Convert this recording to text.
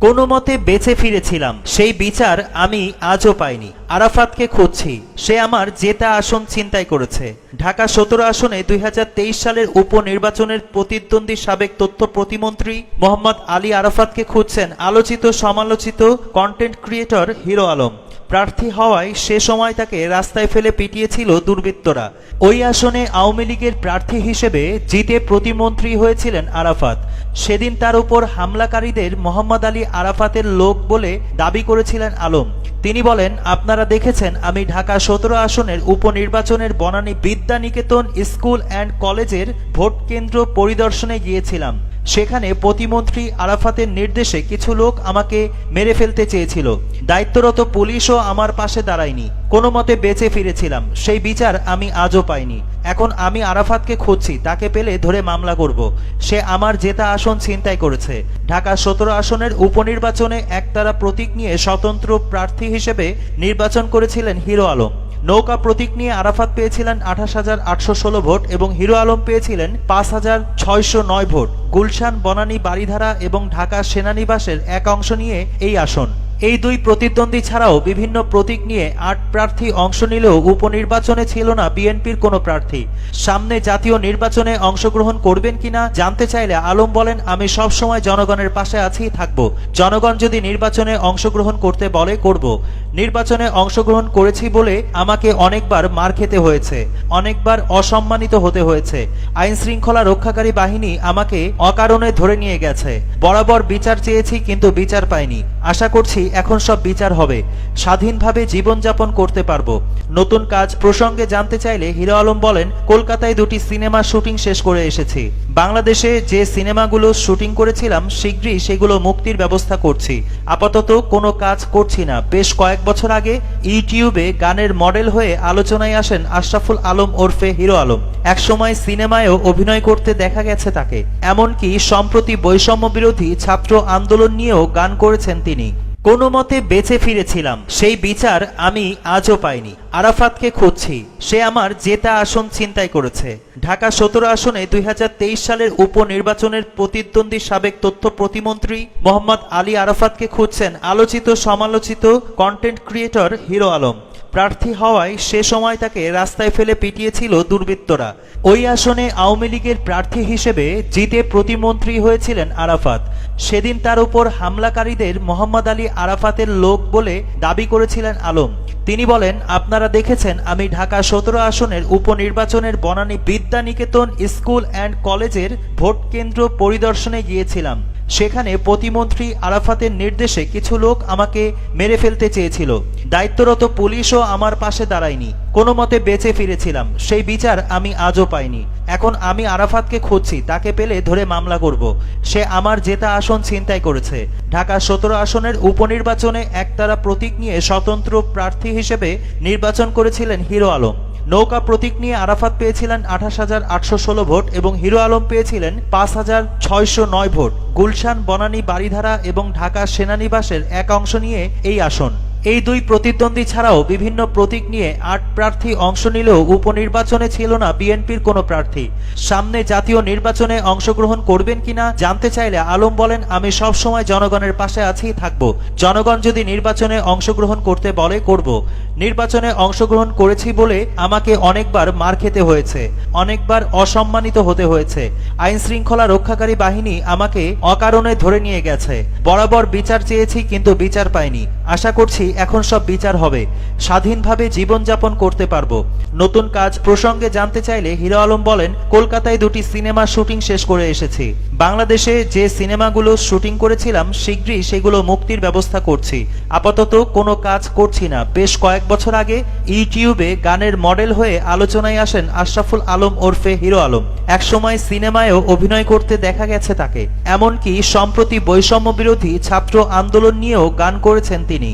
কোনো মতে বেঁচে ফিরেছিলাম। সেই বিচার আমি আজও পাইনি। আরাফাতকে খুঁজছি। সে আমার জেতা আসন ছিনতাই করেছে। ঢাকা সতেরো আসনে দুই হাজার তেইশ সালের উপনির্বাচনের প্রতিদ্বন্দ্বী সাবেক তথ্য প্রতিমন্ত্রী মোহাম্মদ আলী আরাফাতকে খুঁজছেন আলোচিত, সমালোচিত কন্টেন্ট ক্রিয়েটর হিরো আলম। প্রার্থী হওয়ায় সে সময় তাকে রাস্তায় ফেলে পিটিয়েছিল দুর্বৃত্তরা। ওই আসনে আওয়ামী লীগের প্রার্থী হিসেবে জিতে প্রতিমন্ত্রী হয়েছিলেন আরাফাত। সেদিন তার উপর হামলাকারীদের মোহাম্মদ আলী আরাফাতের লোক বলে দাবি করেছিলেন আলম। তিনি বলেন, আপনারা দেখেছেন, আমি ঢাকা সতেরো আসনের উপনির্বাচনের বনানী বিদ্যানিকেতন স্কুল অ্যান্ড কলেজের ভোট কেন্দ্র পরিদর্শনে গিয়েছিলাম। সেখানে প্রতিমন্ত্রী আরাফাতের নির্দেশে কিছু লোক আমাকে মেরে ফেলতে চেয়েছিল। দায়িত্বরত পুলিশও আমার পাশে দাঁড়ায়নি। কোনো মতে বেঁচে ফিরেছিলাম। সেই বিচার আমি আজও পাইনি। এখন আমি আরাফাতকে খুঁজছি। তাকে পেলে ধরে মামলা করব। সে আমার জেতা আসন ছিনতাই করেছে। ঢাকা সতেরো আসনের উপনির্বাচনে একতারা প্রতীক নিয়ে স্বতন্ত্র প্রার্থী হিসেবে নির্বাচন করেছিলেন হিরো আলম। নৌকা প্রতীক নিয়ে আরাফাত পেয়েছিলেন আঠাশ হাজার আটশো ষোলো ভোট এবং হিরো আলম পেয়েছিলেন পাঁচ হাজার ছয়শো নয় ভোট। গুলশান, বনানী বাড়িধারা এবং ঢাকা সেনানিবাসের এক অংশ নিয়ে এই আসন। এই দুই প্রতিদ্বন্দ্বী ছাড়াও বিভিন্ন প্রতীক নিয়ে আট প্রার্থী অংশ নিলেও উপনির্বাচনে ছিল না বিএনপির কোনো প্রার্থী। সামনে জাতীয় নির্বাচনে অংশগ্রহণ করবেন কিনা জানতে চাইলে আলম বলেন, আমি সব সময় জনগণের পাশে আছি, থাকব। জনগণ যদি নির্বাচনে অংশগ্রহণ করতে বলে, করব। নির্বাচনে অংশগ্রহণ করেছি বলে আমাকে অনেকবার মার খেতে হয়েছে, অনেকবার অসম্মানিত হতে হয়েছে। আইন শৃঙ্খলা রক্ষাকারী বাহিনী আমাকে অকারণে ধরে নিয়ে গেছে। বরাবর বিচার চেয়েছি, কিন্তু বিচার পাইনি। আশা করছি এখন সব বিচার হবে। স্বাধীনভাবে জীবনযাপন করতে পারব। নতুন কাজ প্রসঙ্গে জানতে চাইলে হিরো আলম বলেন, কলকাতায় দুটি সিনেমা শুটিং শেষ করে এসেছি। বাংলাদেশে যে সিনেমাগুলো শুটিং করেছিলাম, শীঘ্রই সেগুলো মুক্তির ব্যবস্থা করছি। আপাতত কোনো কাজ করছি না। বেশ কয়েক বছর আগে ইউটিউবে গানের মডেল হয়ে আলোচনায় আসেন আশরাফুল আলম ওরফে হিরো আলম। একসময় সিনেমায়ও অভিনয় করতে দেখা গেছে তাকে। এমনকি সম্প্রতি বৈষম্য বিরোধী ছাত্র আন্দোলন নিয়েও গান করেছেন তিনি। কোনো মতে বেঁচে ফিরেছিলাম। সেই বিচার আমি আজও পাইনি। আরাফাতকে খুঁজছি। সে আমার জেতা আসন চিন্তাই করেছে। ঢাকা সতেরো আসনে দুই হাজার তেইশ সালের উপনির্বাচনের প্রতিদ্বন্দ্বী সাবেক তথ্য প্রতিমন্ত্রী মোহাম্মদ আলী আরাফাতকে খুঁজছেন আলোচিত সমালোচিত কন্টেন্ট ক্রিয়েটর হিরো আলম। প্রার্থী হওয়ায় সে সময় তাকে রাস্তায় ফেলে পিটিয়েছিল দুর্বৃত্তরা। ওই আসনে আওয়ামী লীগের প্রার্থী হিসেবে জিতে প্রতিমন্ত্রী হয়েছিলেন আরাফাত। সেদিন তার উপর হামলাকারীদের মোহাম্মদ আলী আরাফাতের লোক বলে দাবি করেছিলেন আলম। তিনি বলেন, আপনারা দেখেছেন, আমি ঢাকা সতেরো আসনের উপনির্বাচনের Banani Bidyaniketan school and কলেজের ভোট কেন্দ্র পরিদর্শনে গিয়েছিলাম। সেখানে প্রতিমন্ত্রী আরাফাতের নির্দেশে কিছু লোক আমাকে মেরে ফেলতে চেয়েছিল। দায়িত্বরত পুলিশও আমার পাশে দাঁড়ায়নি। কোনো মতে বেঁচে ফিরেছিলাম। সেই বিচার আমি আজও পাইনি। এখন আমি আরাফাতকে খুঁজছি। তাকে পেলে ধরে মামলা করব। সে আমার জেতা আসন ছিনতাই করেছে। ঢাকা সতেরো আসনের উপনির্বাচনে একতারা প্রতীক নিয়ে স্বতন্ত্র প্রার্থী হিসেবে নির্বাচন করেছিলেন হিরো আলম। নৌকা প্রতীক নিয়ে আরাফাত পেয়েছিলেন আঠাশ হাজার আটশো ষোলো ভোট এবং হিরো আলম পেয়েছিলেন পাঁচ হাজার ছয়শো নয় ভোট। গুলশান, বনানী বাড়িধারা এবং ঢাকা সেনানিবাসের এক অংশ নিয়ে এই আসন। এই দুই প্রতিদ্বন্দ্বী ছাড়াও বিভিন্ন প্রতীক নিয়ে আট প্রার্থী অংশ নিলেও উপনির্বাচনে ছিল না বিএনপির কোনো প্রার্থী। সামনে জাতীয় নির্বাচনে অংশগ্রহণ করবেন কিনা জানতে চাইলে আলম বলেন, আমি সব সময় জনগণের পাশে আছি, থাকব। জনগণ যদি নির্বাচনে অংশগ্রহণ করতে বলে, করব। নির্বাচনে অংশগ্রহণ করেছি বলে আমাকে অনেকবার মার খেতে হয়েছে, অনেকবার অসম্মানিত হতে হয়েছে। আইন শৃঙ্খলা রক্ষাকারী বাহিনী আমাকে অকারণে ধরে নিয়ে গেছে। বরাবর বিচার চেয়েছি, কিন্তু বিচার পাইনি। আশা করছি এখন সব বিচার হবে। স্বাধীনভাবে জীবনযাপন করতে পারব। নতুন কাজ প্রসঙ্গে জানতে চাইলে হিরো আলম বলেন, কলকাতায় দুটি সিনেমা শুটিং শেষ করে এসেছি। বাংলাদেশে যে সিনেমাগুলো শুটিং করেছিলাম, শীঘ্রই সেগুলো মুক্তির ব্যবস্থা করছি। আপাতত কোনো কাজ করছি না। বেশ কয়েক বছর আগে ইউটিউবে গানের মডেল হয়ে আলোচনায় আসেন আশরাফুল আলম ওরফে হিরো আলম। একসময় সিনেমায়ও অভিনয় করতে দেখা গেছে তাকে। এমনকি সম্প্রতি বৈষম্য বিরোধী ছাত্র আন্দোলন নিয়েও গান করেছেন তিনি।